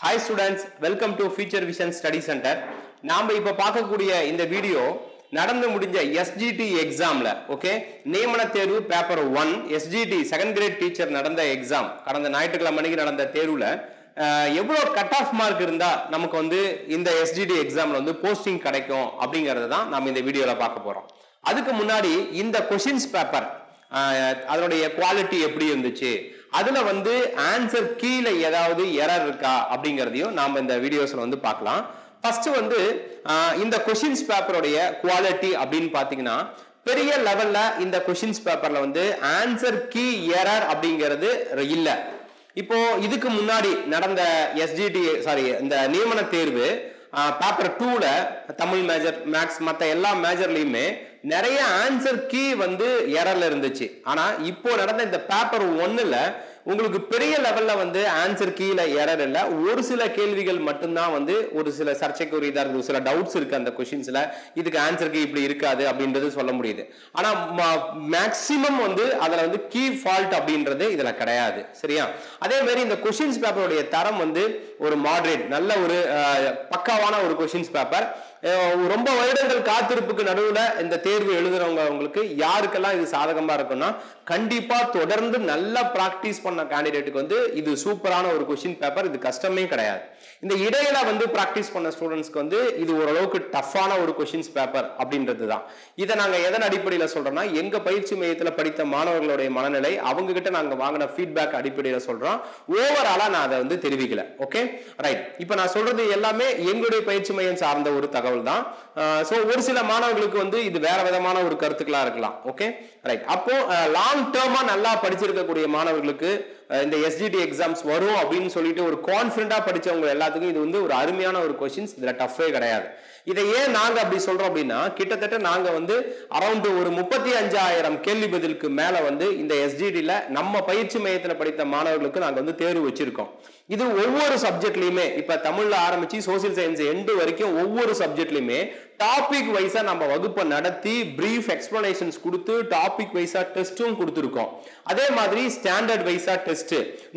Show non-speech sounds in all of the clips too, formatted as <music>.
Hi students welcome to future vision study centre நாம் இப்போ பார்க்கக்கூடிய இந்த வீடியோ நடந்து முடிஞ்ச எஸ்ஜிடி எக்ஸாமில் ஓகே நியமன தேர்வு paper one SGT second grade teacher நடந்த எக்ஸாம் கடந்த ஞாயிற்றுக்கிழமை மணிக்கு நடந்த தேர்வில் எவ்வளோ கட் ஆஃப் மார்க் இருந்தால் நமக்கு வந்து இந்த எஸ்ஜிடி எக்ஸாமில் வந்து போஸ்டிங் கிடைக்கும் அப்படிங்கிறது தான் நம்ம இந்த வீடியோவில் பார்க்க போகிறோம் அதுக்கு முன்னாடி இந்த கொஷின்ஸ் பேப்பர் அதனுடைய குவாலிட்டி எப்படி இருந்துச்சு? அதுல வந்து ஆன்சர் கீழே ஏதாவது எரர் இருக்கா அப்படிங்கிறதையும் நாம இந்த வீடியோஸ்ல வந்து பார்க்கலாம். ஃபர்ஸ்ட் வந்து இந்த கொஷின்ஸ் பேப்பருடைய குவாலிட்டி அப்படின்னு பாத்தீங்கன்னா பெரிய லெவல்ல இந்த கொஷின்ஸ் பேப்பர்ல வந்து ஆன்சர் கீ எரர் அப்படிங்கிறது இல்ல. இப்போ இதுக்கு முன்னாடி நடந்த எஸ்ஜிடி சாரி இந்த நியமன தேர்வு பேப்பர் டூல தமிழ் மேஜர் மேக்ஸ் மற்ற எல்லா மேஜர்லயுமே நிறைய ஆன்சர் கீ வந்து எரர்ல இருந்துச்சு. ஆனா இப்போ நடந்த இந்த பேப்பர் ஒன்னுல உங்களுக்கு பெரிய லெவல்ல வந்து ஆன்சர் கீழே எரர் இல்லை. ஒரு சில கேள்விகள் மட்டும்தான் வந்து ஒரு சில சர்ச்சைக்குரியதாக இருக்கு. ஒரு சில டவுட்ஸ் இருக்கு அந்த கொஷின்ஸில் இதுக்கு ஆன்சர் கீ இப்படி இருக்காது அப்படின்றது சொல்ல முடியுது. ஆனா மேக்சிமம் வந்து அதுல வந்து கீ ஃபால்ட் அப்படின்றது இதுல கிடையாது. சரியா? அதே மாதிரி இந்த கொஷின்ஸ் பேப்பருடைய தரம் வந்து ஒரு மாடரேட் நல்ல ஒரு பக்காவான ஒரு கொஷின்ஸ் பேப்பர் ரொம்ப வருடங்கள் காத்திருப்புக்கு நடுவில் இந்த தேர்வு எழுதுறவங்க அவங்களுக்கு யாருக்கெல்லாம் இது சாதகமா இருக்கும்னா கண்டிப்பா தொடர்ந்து நல்லா ப்ராக்டிஸ் பண்ண கேண்டிடேட்டுக்கு வந்து இது சூப்பரான ஒரு கொஸ்டின் பேப்பர் இது கஷ்டமே கிடையாது. இந்த இடையில வந்து ப்ராக்டிஸ் பண்ண ஸ்டூடெண்ட்ஸ்க்கு வந்து இது ஓரளவுக்கு டஃப்பான ஒரு கொஸ்டின்ஸ் பேப்பர் அப்படின்றது தான் இதை நாங்க எதன் அடிப்படையில் சொல்றோம்னா எங்க பயிற்சி மையத்தில் படித்த மாணவர்களுடைய மனநிலை அவங்க கிட்ட நாங்க வாங்கின ஃபீட்பேக் அடிப்படையில் சொல்றோம். ஓவராலா நான் அதை வந்து தெரிவிக்கல. ஓகே ரைட் இப்போ நான் சொல்றது எல்லாமே எங்களுடைய பயிற்சி மையம் சார்ந்த ஒரு தகவல். தான் ஸோ ஒரு சில மாணவர்களுக்கு வந்து இது வேற விதமான ஒரு கருத்துக்களா இருக்கலாம். ஓகே ரைட் அப்போ லாங் டேர்மா நல்லா படிச்சிருக்கக்கூடிய மாணவர்களுக்கு இந்த எஸ்டிடி எக்ஸாம்ஸ் வரும் அப்படின்னு சொல்லிட்டு ஒரு கான்ஃபிடண்டாக படிச்சவங்க எல்லாத்துக்கும் இது வந்து ஒரு அருமையான ஒரு கொஸ்டின்ஸ் இதில் டஃப்பே கிடையாது. இதை ஏன் நாங்கள் அப்படி சொல்கிறோம் அப்படின்னா கிட்டத்தட்ட நாங்கள் வந்து அரௌண்டு ஒரு முப்பத்தி அஞ்சாயிரம் கேள்வி பதிலுக்கு மேலே வந்து இந்த எஸ்டிடியில் நம்ம பயிற்சி மையத்தில் படித்த மாணவர்களுக்கு நாங்கள் வந்து தேர்வு வச்சுருக்கோம். இது ஒவ்வொரு சப்ஜெக்ட்லையுமே இப்போ தமிழில் ஆரம்பிச்சு சோசியல் சயின்ஸ் எண்டு வரைக்கும் ஒவ்வொரு சப்ஜெக்ட்லையுமே டாபிக் வைஸாக நம்ம வகுப்பை நடத்தி ப்ரீஃப் எக்ஸ்பிளனேஷன்ஸ் கொடுத்து டாபிக் வைஸா டெஸ்ட்டும் கொடுத்துருக்கோம். அதே மாதிரி standard வைஸா test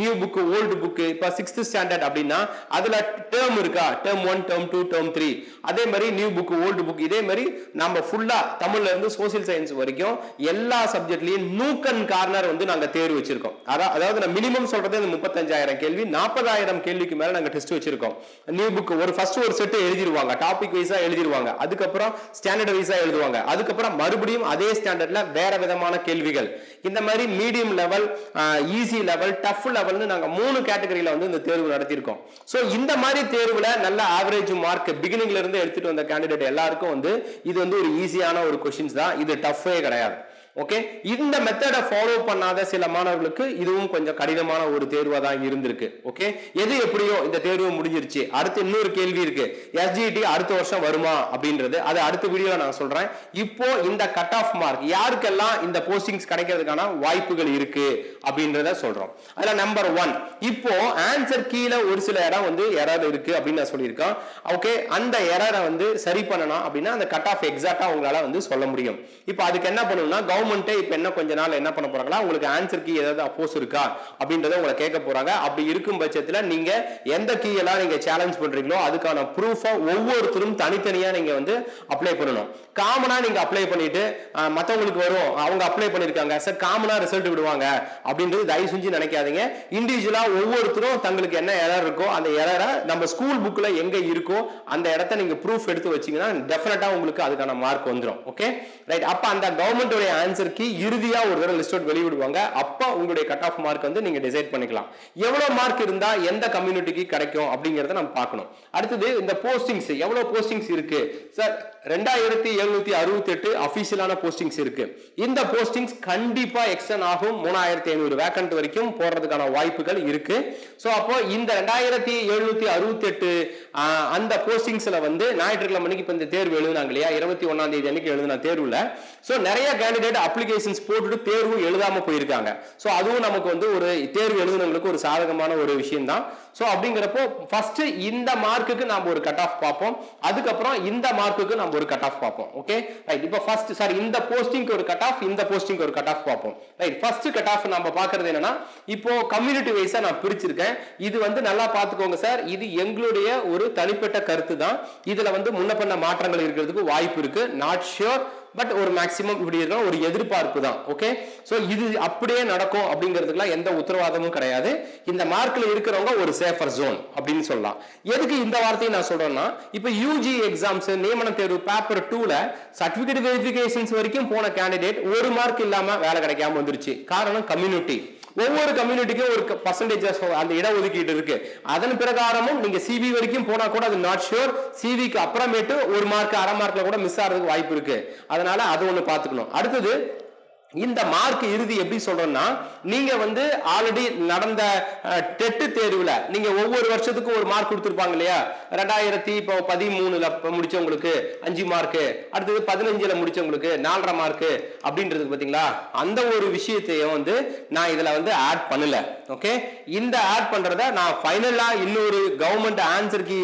new book old book இப்போ சிக்ஸ்த் ஸ்டாண்டர்ட் அப்படின்னா அதுல டேர்ம் இருக்கா? Term one term two term three அதே மாதிரி நியூ புக் ஓல்டு புக் இதே மாதிரி நம்ம ஃபுல்லா தமிழ்ல இருந்து சோசியல் சயின்ஸ் வரைக்கும் எல்லா சப்ஜெக்ட்லயும் நூக்கன் கார்னர் வந்து நாங்க தேர்வு வச்சிருக்கோம். அதான் அதாவது நான் மினிமம் சொல்றதே இந்த முப்பத்தஞ்சாயிரம் கேள்வி நாற்பதாயிரம் கேள்விக்கு மேல நாங்க டெஸ்ட் வச்சிருக்கோம். நியூ புக் ஒரு ஃபர்ஸ்ட் ஒரு செட்டு எழுதிருவாங்க. டாபிக் வைஸா எழுதிருவாங்க. அதுக்கப்புறம் ஸ்டாண்டர்ட் வைஸா எழுதுவாங்க. அதுக்கப்புறம் மறுபடியும் அதே ஸ்டாண்டர்ட்ல வேற விதமான கேள்விகள். இந்த மாதிரி medium level easy level tough லெவல்னு நாங்க மூணு கேட்டகரியில் வந்து இந்த தேர்வு நடத்தியிருக்கோம். சோ இந்த மாதிரி தேர்வுல நல்ல ஆவரேஜ் மார்க் பிகினிங்ல இருந்து எடுத்துட்டு வந்த கேண்டிடேட் எல்லாருக்கும் வந்து இது வந்து ஒரு ஈஸியான ஒரு கொஷின்ஸ் தான். இது டஃப்பே கிடையாது. ஓகே இந்த மெத்தடை ஃபாலோ பண்ணாத சில மாணவர்களுக்கு இதுவும் கொஞ்சம் கடினமான ஒரு தேர்வா தான் இருந்திருக்கு. ஓகே எது எப்படியோ இந்த தேர்வு முடிஞ்சிருச்சு. அடுத்து இன்னொரு கேள்வி இருக்கு. எஸ்ஜிடி அடுத்த வருஷம் வருமா அப்படின்றது. அது அடுத்த வீடியோவில் நான் சொல்றேன். இப்போ இந்த கட் ஆஃப் மார்க் யாருக்கெல்லாம் இந்த போஸ்டிங்ஸ் கிடைக்கிறதுக்கான வாய்ப்புகள் இருக்கு அப்படின்றத சொல்றோம். அதுல நம்பர் ஒன் இப்போ ஆன்சர் கீழே ஒரு சில இடம் வந்து எரர் இருக்கு அப்படின்னு நான் சொல்லியிருக்கேன். ஓகே அந்த எரரை வந்து சரி பண்ணணும் அப்படின்னா அந்த கட் ஆஃப் எக்ஸாக்டா உங்களால வந்து சொல்ல முடியும். இப்போ அதுக்கு என்ன பண்ணணும்னா கவர்மெண்ட்டே இப்போ என்ன கொஞ்ச நாள் என்ன பண்ண போறாங்களா உங்களுக்கு ஆன்சர் கீ ஏதாவது அப்போஸ் இருக்கா அப்படின்றத உங்களை கேட்க போறாங்க. அப்படி இருக்கும் பட்சத்தில் நீங்க எந்த கீ எல்லாம் நீங்க சேலஞ்ச் பண்றீங்களோ அதுக்கான ப்ரூஃபா ஒவ்வொருத்தரும் தனித்தனியா நீங்க வந்து அப்ளை பண்ணணும். காமனா நீங்க அப்ளை பண்ணிட்டு மற்றவங்களுக்கு வரும். அவங்க அப்ளை பண்ணிருக்காங்க. சார் காமனா ரிசல்ட் விடுவாங்க அப்படின்றது தயவு செஞ்சு நினைக்காதீங்க. இண்டிவிஜுவலா ஒவ்வொருத்தரும் தங்களுக்கு என்ன எரர் இருக்கோ அந்த எரரை நம்ம ஸ்கூல் புக்கில் எங்க இருக்கோ அந்த இடத்த நீங்க ப்ரூஃப் எடுத்து வச்சீங்கன்னா டெஃபினட்டா உங்களுக்கு அதுக்கான மார்க் வந்துடும் ஓகே ரைட் அப்ப அந்த ஆன்சர் கீ இறுதியா ஒரு தடவை லிஸ்ட் அவுட் வெளியிடுவாங்க. அப்போ உங்களுடைய கட் ஆஃப் மார்க் வந்து நீங்க டிசைட் பண்ணிக்கலாம். எவ்வளவு மார்க் இருந்தா எந்த கம்யூனிட்டிக்கு கிடைக்கும் அப்படிங்கறத நம்ம பார்க்கணும். அடுத்தது இந்த போஸ்டிங்ஸ் எவ்வளவு போஸ்டிங்ஸ் இருக்கு? சார் ரெண்டாயிரத்தி எழுநூத்தி அறுபத்தி எட்டு அபிஷியலான போஸ்டிங்ஸ் இருக்கு. இந்த போஸ்டிங்ஸ் கண்டிப்பா எக்ஸ்டன் ஆகும். மூணாயிரத்தி ஐநூறு வேக்கண்ட் வரைக்கும் போடுறதுக்கான வாய்ப்புகள் இருக்கு. ஸோ அப்போ இந்த ரெண்டாயிரத்தி எழுநூத்தி அறுபத்தி எட்டு அந்த போஸ்டிங்ஸ்ல வந்து ஞாயிற்றுக்கிழமை மணிக்கு இப்போ இந்த தேர்வு எழுதுனாங்க இல்லையா? இருபத்தி ஒன்னாம் தேதி அன்னைக்கு எழுதின தேர்வுல. ஸோ நிறைய கேண்டிடேட் அப்ளிகேஷன்ஸ் போட்டுட்டு தேர்வு எழுதாம போயிருக்காங்க. ஸோ அதுவும் நமக்கு வந்து ஒரு தேர்வு எழுதுனவங்களுக்கு ஒரு சாதகமான ஒரு விஷயம் தான் ஸோ அப்படிங்கிறப்போ ஃபர்ஸ்ட் இந்த மார்க்குக்கு நம்ம ஒரு கட் ஆஃப் பார்ப்போம். அதுக்கப்புறம் இந்த மார்க்குக்கு நம்ம ஒரு கட் ஆஃப் பார்ப்போம். ஓகே ரைட் இப்போ ஃபர்ஸ்ட் சாரி இந்த போஸ்டிங்க்கு ஒரு கட் ஆஃப் இந்த போஸ்டிங்க்கு ஒரு கட் ஆஃப் பார்ப்போம். ரைட் ஃபர்ஸ்ட் கட் ஆஃப் நம்ம பார்க்கறது என்னன்னா இப்போ கம்யூனிட்டி வைஸா நான் பிரிச்சிருக்கேன். இது வந்து நல்லா பார்த்துக்கோங்க சார் இது எங்களுடைய ஒரு தனிப்பட்ட கருத்து தான் இதுல வந்து முன்ன பண்ண மாற்றங்கள் இருக்கிறதுக்கு வாய்ப்பு இருக்கு. நாட் ஷியோர் பட் ஒரு மேக்ஸிமம் இப்படி இருக்க ஒரு எதிர்பார்ப்பு தான் ஓகே ஸோ இது அப்படியே நடக்கும் அப்படிங்கிறதுக்குலாம் எந்த உத்தரவாதமும் கிடையாது. இந்த மார்க்கில் இருக்கிறவங்க ஒரு சேஃபர் ஜோன் அப்படின்னு சொல்லலாம். எதுக்கு இந்த வார்த்தையை நான் சொல்றேன்னா இப்போ யூஜி எக்ஸாம்ஸ் நியமன தேர்வு பேப்பர் டூல சர்டிபிகேட் வெரிஃபிகேஷன்ஸ் வரைக்கும் போன கேண்டிடேட் ஒரு மார்க் இல்லாமல் வேலை கிடைக்காம வந்துருச்சு. காரணம் கம்யூனிட்டி ஒவ்வொரு கம்யூனிட்டிக்கும் ஒரு பர்சன்டேஜ் அந்த இடஒதுக்கீடு இருக்கு. அதன் பிரகாரமும் நீங்க சிவி வரைக்கும் போனா கூட அது நாட் ஷியோர் சிவிக்கு அப்புறமேட்டு ஒரு மார்க் அரை மார்க்ல கூட மிஸ் ஆகிறதுக்கு வாய்ப்பு இருக்கு. அதனால அது ஒன்று பார்த்துக்கணும். அடுத்தது இந்த மார்க் இறுதி எப்படி சொல்றோம்னா நீங்க வந்து ஆல்ரெடி நடந்த டெட்டு தேர்வுல நீங்க ஒவ்வொரு வருஷத்துக்கும் ஒரு மார்க் கொடுத்துருப்பாங்க இல்லையா? ரெண்டாயிரத்தி இப்போ பதிமூணுல முடிச்சவங்களுக்கு அஞ்சு மார்க் அடுத்தது பதினஞ்சுல முடிச்சவங்களுக்கு நாலரை மார்க் அப்படின்றது பாத்தீங்களா? அந்த ஒரு விஷயத்தையும் வந்து நான் இதுல வந்து ஆட் பண்ணல. ஓகே இந்த ஆட் பண்றத நான் ஃபைனலா இன்னொரு கவர்மெண்ட் ஆன்சருக்கு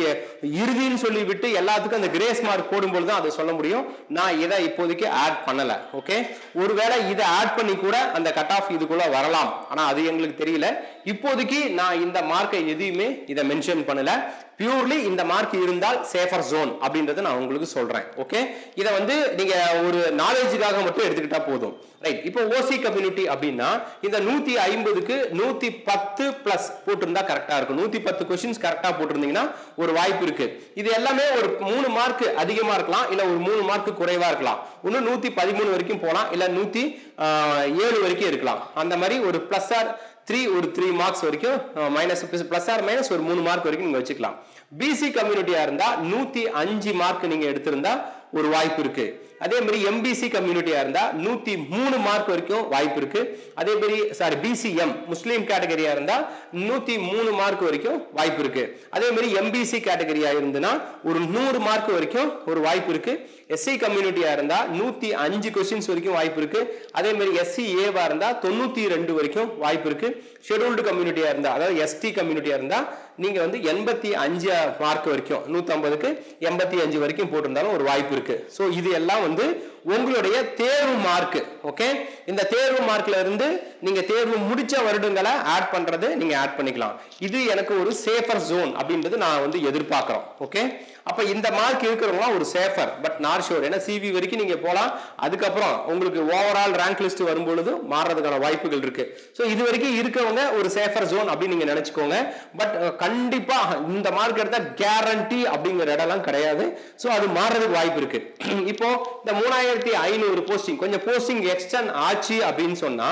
இறுதின்னு சொல்லிவிட்டு எல்லாத்துக்கும் அந்த கிரேஸ் மார்க் போடும்போது தான் அதை சொல்ல முடியும். நான் இதை இப்போதைக்கு ஆட் பண்ணல ஓகே ஒருவேளை இதை ஆட் பண்ணி கூட அந்த கட் ஆஃப் இதுக்குள்ள வரலாம். ஆனா அது எங்களுக்கு தெரியல. இப்போதைக்கு நான் இந்த மார்க்கை எதையுமே இதை மென்ஷன் பண்ணல. பியூர்லி இந்த மார்க் இருந்தால் சேஃபர் ஜோன் அப்படின்றத நான் உங்களுக்கு சொல்றேன். ஓகே இதை வந்து நீங்க ஒரு நாலேஜுக்காக மட்டும் எடுத்துக்கிட்டா போதும். ரைட் இப்போ ஓசி கம்யூனிட்டி அப்படின்னா இந்த நூத்தி ஐம்பதுக்கு நூத்தி பத்து பிளஸ் போட்டிருந்தா கரெக்டா இருக்கும். நூத்தி பத்து கொஸ்டின்ஸ் கரெக்டா போட்டிருந்தீங்கன்னா ஒரு வாய்ப்பு இருக்கு. இது எல்லாமே ஒரு மூணு மார்க் அதிகமா இருக்கலாம் இல்ல ஒரு மூணு மார்க் குறைவா இருக்கலாம். இன்னும் நூத்தி பதிமூணு வரைக்கும் போகலாம் இல்ல நூத்தி ஏழு வரைக்கும் இருக்கலாம். அந்த மாதிரி ஒரு பிளஸ் ஆர் த்ரீ ஒரு த்ரீ மார்க்ஸ் வரைக்கும் மைனஸ் பிளஸ் ஆர் மைனஸ் ஒரு மூணு மார்க் வரைக்கும் நீங்க வச்சுக்கலாம். பிசி கம்யூனிட்டியா இருந்தா நூத்தி அஞ்சு மார்க் நீங்க எடுத்திருந்தா ஒரு வாய்ப்பு இருக்கு. அதே மாதிரி எம்பிசி கம்யூனிட்டியா இருந்தா நூத்தி மூணு மார்க் வரைக்கும் வாய்ப்பு இருக்கு. அதே மாதிரி சாரி பிசிஎம் முஸ்லீம் கேட்டகரியா இருந்தா நூத்தி மூணு மார்க் வரைக்கும் வாய்ப்பு இருக்கு. அதே மாதிரி எம்பிசி கேட்டகரியா இருந்துன்னா ஒரு நூறு மார்க் வரைக்கும் ஒரு வாய்ப்பு இருக்கு. எஸ்சி கம்யூனிட்டியா இருந்தா நூத்தி அஞ்சு கொஸ்டின்ஸ் வரைக்கும் வாய்ப்பு இருக்கு. அதே மாதிரி எஸ்சி ஏவா இருந்தா தொண்ணூத்தி ரெண்டு வரைக்கும் வாய்ப்பு இருக்கு. ஷெடியூல்டு கம்யூனிட்டியா இருந்தா அதாவது எஸ்டி கம்யூனிட்டியா இருந்தா நீங்க வந்து எண்பத்தி அஞ்சு மார்க் வரைக்கும் நூத்தி ஐம்பதுக்கு எண்பத்தி அஞ்சு வரைக்கும் போட்டிருந்தாலும் ஒரு வாய்ப்பு இருக்கு. ஸோ இது எல்லாம் வந்து உங்களுடைய தேர்வு மார்க் ஓகே இந்த தேர்வு மார்க்ல இருந்து நீங்க தேர்வு முடிச்ச வருடங்களை ஆட் பண்றது நீங்க ஆட் பண்ணிக்கலாம். இது எனக்கு ஒரு சேஃபர் ஜோன் அப்படின்றது நான் வந்து எதிர்பார்க்கிறோம். ஓகே அப்ப இந்த மார்க் இருக்கிறவங்க ஒரு சேஃபர் பட் நார் ஷோர் ஏன்னா சிவி வரைக்கும் நீங்க போகலாம். அதுக்கப்புறம் உங்களுக்கு ஓவரால் ரேங்க் லிஸ்ட் வரும்பொழுது மாறுறதுக்கான வாய்ப்புகள் இருக்கு. ஸோ இது வரைக்கும் இருக்கவங்க ஒரு சேஃபர் ஜோன் அப்படின்னு நீங்க நினைச்சுக்கோங்க. பட் கண்டிப்பா இந்த மார்க் எடுத்தா கேரண்டி அப்படிங்கிற இடம்லாம் கிடையாது. ஸோ அது மாறுறதுக்கு வாய்ப்பு இருக்கு. <clears throat> இப்போ இந்த மூணாயிரம் ரெண்டாயிரத்தி ஐநூறு போஸ்டிங் கொஞ்சம் போஸ்டிங் எக்ஸ்டன் ஆச்சு அப்படின்னு சொன்னா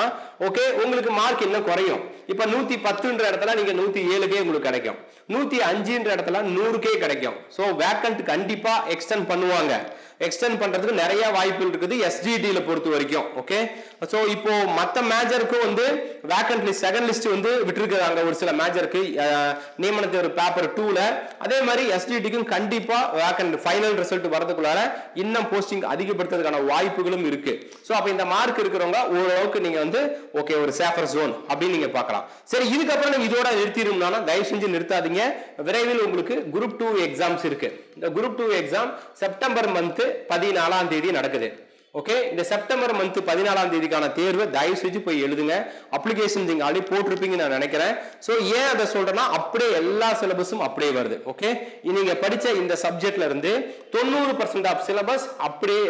ஓகே உங்களுக்கு மார்க் இன்னும் குறையும். இப்ப நூத்தி பத்துன்ற இடத்துல நீங்க நூத்தி ஏழுக்கே உங்களுக்கு கிடைக்கும். நூத்தி அஞ்சுன்ற இடத்துல நூறுக்கே கிடைக்கும். ஸோ வேக்கண்ட் கண்டிப்பா எக்ஸ்டெண்ட் பண்ணுவாங்க. எக்ஸ்டெண்ட் பண்றதுக்கு நிறைய வாய்ப்புகள் இருக்குது எஸ்டிடியில பொறுத்த வரைக்கும். ஓகே ஸோ இப்போ மற்ற மேஜருக்கும் வந்து வேக்கண்ட் லிஸ்ட் செகண்ட் லிஸ்ட் வந்து விட்டுருக்குறாங்க ஒரு சில மேஜருக்கு நியமன ஒரு பேப்பர் டூல அதே மாதிரி எஸ்டிடிக்கும் கண்டிப்பா வேக்கண்ட் ஃபைனல் ரிசல்ட் வரதுக்குள்ளார இன்னும் போஸ்டிங் அதிகப்படுத்துறதுக்கான வாய்ப்புகளும் இருக்கு. ஸோ அப்போ இந்த மார்க் இருக்கிறவங்க ஓரளவுக்கு நீங்க வந்து ஓகே ஒரு சேஃபர் ஜோன் அப்படின்னு நீங்க பார்க்கலாம். சரி இதுக்கப்புறம் நீங்க இதோட நிறுத்திடும்னா தயவு செஞ்சு நிறுத்தாதீங்க. விரைவில் உங்களுக்கு குரூப் டூ எக்ஸாம்ஸ் இருக்கு. இந்த group two exam September month பதினாலாம் தேதி நடக்குது. ஓகே இந்த செப்டம்பர் மந்த் பதினாலாம் தேதிக்கான தேர்வு தயவு செஞ்சு போய் எழுதுங்க. அப்ளிகேஷன் நீங்க ஆல்ரெடி போட்டிருப்பீங்கன்னு நான் நினைக்கிறேன். ஸோ ஏன் அதை சொல்றேன்னா அப்படியே எல்லா சிலபஸும் அப்படியே வருது. ஓகே நீங்க படிச்ச இந்த சப்ஜெக்ட்ல இருந்து தொண்ணூறு பர்சன்ட் ஆஃப் சிலபஸ் அப்படியே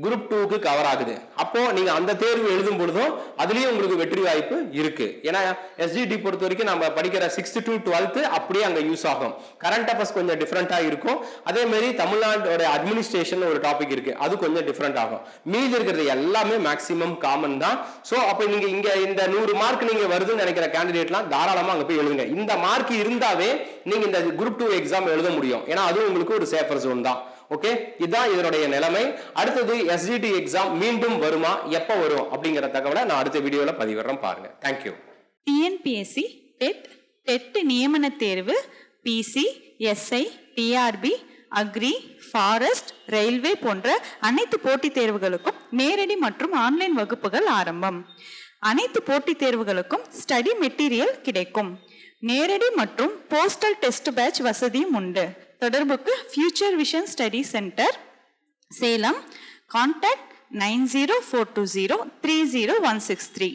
குரூப் டூக்கு கவர் ஆகுது. அப்போ நீங்க அந்த தேர்வு எழுதும் பொழுதும் அதுலயும் உங்களுக்கு வெற்றி வாய்ப்பு இருக்கு. ஏன்னா எஸ்ஜிடி பொறுத்த வரைக்கும் நம்ம படிக்கிற சிக்ஸ்த் டு டுவெல்த் அப்படியே அங்க யூஸ் ஆகும். கரண்ட் அஃபேர்ஸ் கொஞ்சம் டிஃப்ரெண்டா இருக்கும். அதே மாதிரி தமிழ்நாட்டோட அட்மினிஸ்ட்ரேஷன் ஒரு டாபிக் இருக்கு. அது கொஞ்சம் டிஃப்ரெண்ட் ஆகும். மீதி இருக்கிறது எல்லாமே மேக்ஸிமம் காமன் தான். ஸோ அப்ப நீங்க இங்க இந்த நூறு மார்க் நீங்க வருதுன்னு நினைக்கிற கேண்டிடேட்லாம் தாராளமா அங்க போய் எழுதுங்க. இந்த மார்க் இருந்தாவே நீங்க இந்த குரூப் டூ எக்ஸாம் எழுத முடியும். ஏன்னா அது உங்களுக்கு ஒரு சேஃபர் ஜோன் தான். ஓகே இதுதான் இதனுடைய நிலைமை. அடுத்தது எஸ்டிடி எக்ஸாம் மீண்டும் வருமா? எப்போ வரும்? அப்படிங்கிற தகவலை நான் அடுத்த வீடியோவில் பதிவிடுறேன் பாருங்க. தேங்க்யூ டிஎன்பிஎஸ்சி டெட் டெட் நியமன தேர்வு PC SI TRB agri forest railway போன்ற அனைத்து போட்டித் தேர்வுகளுக்கும் நேரடி மற்றும் ஆன்லைன் வகுப்புகள் ஆரம்பம். அனைத்து போட்டித் தேர்வுகளுக்கும் ஸ்டடி மெட்டீரியல் கிடைக்கும். நேரடி மற்றும் போஸ்டல் டெஸ்ட் பேட்ச் வசதியும் உண்டு. தொடர்புக்கு future vision study centre Salem contact nine zero four two zero three zero one six three